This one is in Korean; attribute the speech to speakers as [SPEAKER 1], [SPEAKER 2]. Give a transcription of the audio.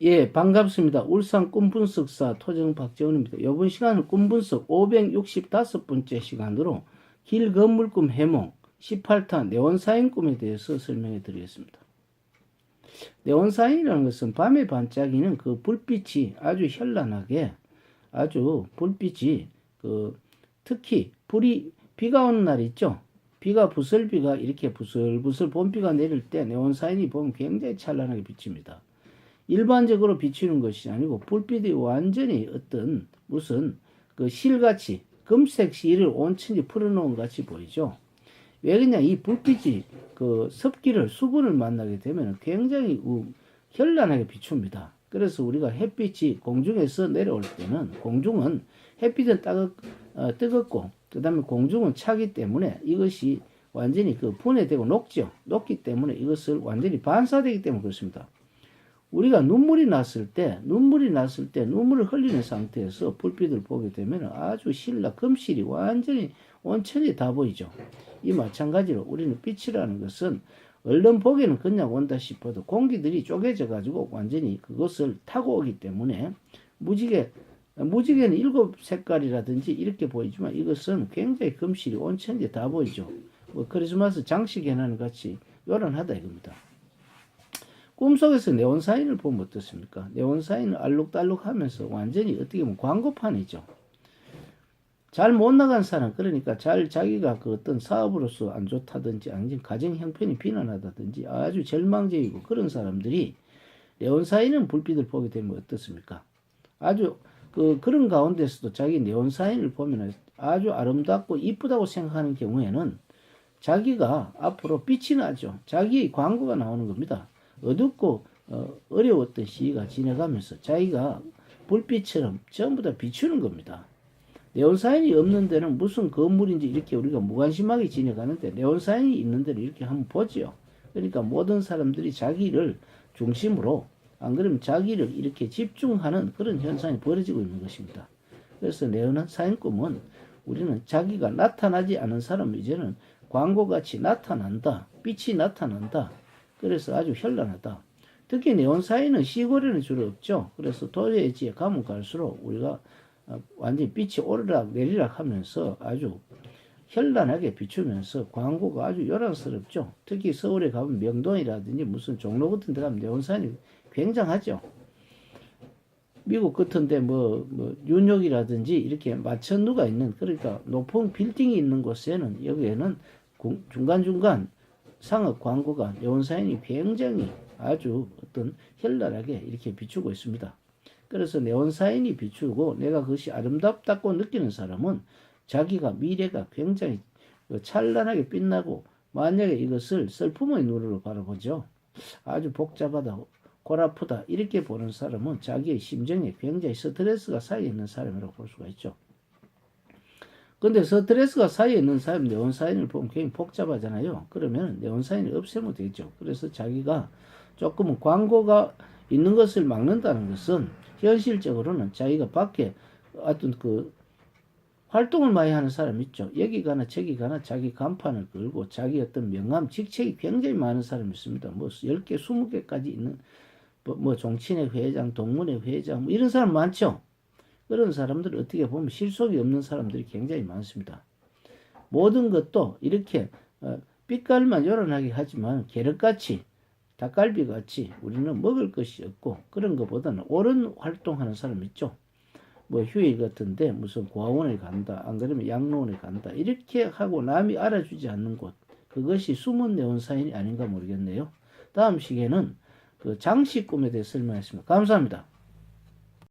[SPEAKER 1] 예, 반갑습니다. 울산 꿈분석사 토정 박재훈입니다. 이번 시간은 꿈분석 565번째 시간으로 길 건물 꿈 해몽 18타 네온사인 꿈에 대해서 설명해 드리겠습니다. 네온사인이라는 것은 밤에 반짝이는 그 불빛이 아주 현란하게 아주 불빛이 그 특히 불이 비가 오는 날 있죠. 비가 부슬비가 이렇게 부슬부슬 봄비가 내릴 때 네온사인이 보면 굉장히 찬란하게 비칩니다. 일반적으로 비추는 것이 아니고 불빛이 완전히 어떤 무슨 그 실같이 금색 실을 온천히 풀어놓은 같이 보이죠. 왜 그러냐 이 불빛이 그 습기를 수분을 만나게 되면 굉장히 우- 현란하게 비춥니다. 그래서 우리가 햇빛이 공중에서 내려올 때는 공중은 햇빛은 따뜻, 어, 뜨겁고 그 다음에 공중은 차기 때문에 이것이 완전히 그 분해되고 녹죠. 녹기 때문에 이것을 완전히 반사되기 때문에 그렇습니다. 우리가 눈물이 났을 때, 눈물이 났을 때 눈물을 흘리는 상태에서 불빛을 보게 되면 아주 실라 금실이 완전히 온천이 다 보이죠. 이 마찬가지로 우리는 빛이라는 것은 얼른 보기는 그냥 온다 싶어도 공기들이 쪼개져 가지고 완전히 그것을 타고 오기 때문에 무지개 무지개는 일곱 색깔이라든지 이렇게 보이지만 이것은 굉장히 금실이 온천이 다 보이죠. 뭐 크리스마스 장식 해나는 같이 요란하다 이겁니다. 꿈속에서 네온 사인을 보면 어떻습니까? 네온 사인은 알록달록 하면서 완전히 어떻게 보면 광고판이죠. 잘 못 나간 사람 그러니까 잘 자기가 그 어떤 사업으로서 안 좋다든지 아니면 가정 형편이 비난하다든지 아주 절망적이고 그런 사람들이 네온 사인은 불빛을 보게 되면 어떻습니까? 아주 그 그런 가운데서도 자기 네온 사인을 보면 아주 아름답고 이쁘다고 생각하는 경우에는 자기가 앞으로 빛이 나죠. 자기의 광고가 나오는 겁니다. 어둡고 어, 어려웠던 시기가 지나가면서 자기가 불빛처럼 전부 다 비추는 겁니다. 네온사인이 없는 데는 무슨 건물인지 이렇게 우리가 무관심하게 지나가는데 네온사인이 있는 데는 이렇게 한번 보지요. 그러니까 모든 사람들이 자기를 중심으로 안 그러면 자기를 이렇게 집중하는 그런 현상이 벌어지고 있는 것입니다. 그래서 네온사인 꿈은 우리는 자기가 나타나지 않은 사람은 이제는 광고같이 나타난다. 빛이 나타난다. 그래서 아주 현란하다. 특히 네온 사인은 시골에는 주로 없죠. 그래서 도시에 가면 갈수록 우리가 어, 완전히 빛이 오르락 내리락 하면서 아주 현란하게 비추면서 광고가 아주 요란스럽죠. 특히 서울에 가면 명동이라든지 무슨 종로 같은 데 가면 네온사인이 굉장하죠. 미국 같은데 뭐, 뭐, 뉴욕이라든지 이렇게 마천루가 있는, 그러니까 높은 빌딩이 있는 곳에는 여기에는 구- 중간중간 상업 광고가 네온사인이 굉장히 아주 어떤 현란하게 이렇게 비추고 있습니다. 그래서 네온사인이 비추고 내가 그것이 아름답다고 느끼는 사람은 자기가 미래가 굉장히 그 찬란하게 빛나고 만약에 이것을 슬픔의 눈으로 바라보죠. 아주 복잡하다, 골아프다 이렇게 보는 사람은 자기의 심정에 굉장히 스트레스가 쌓여 있는 사람이라고 볼 수가 있죠. 근데 스트레스가 쌓여 있는 사람 네온사인을 보면 굉장히 복잡하잖아요. 그러면 네온사인을 없애면 되죠. 그래서 자기가 조금은 광고가 있는 것을 막는다는 것은 현실적으로는 자기가 밖에 어떤 그 활동을 많이 하는 사람 있죠. 여기 가나 저기 가나 자기 간판을 걸고 자기 어떤 명함, 직책이 굉장히 많은 사람이 있습니다. 뭐 10개, 20개까지 있는 뭐, 뭐 종친회 회장, 동문회 회장 뭐 이런 사람 많죠. 그런 사람들 어떻게 보면 실속이 없는 사람들이 굉장히 많습니다. 모든 것도 이렇게 어, 빛깔만 요란하게 하지만 계륵같이 닭갈비같이 우리는 먹을 것이 없고 그런 것보다는 옳은 활동하는 사람 있죠. 뭐 휴일 같은데 무슨 고아원에 간다 안 그러면 양로원에 간다 이렇게 하고 남이 알아주지 않는 곳 그것이 숨은 네온사인이 아닌가 모르겠네요. 다음 시계는 그 장식 꿈에 대해 설명했습니다. 감사합니다.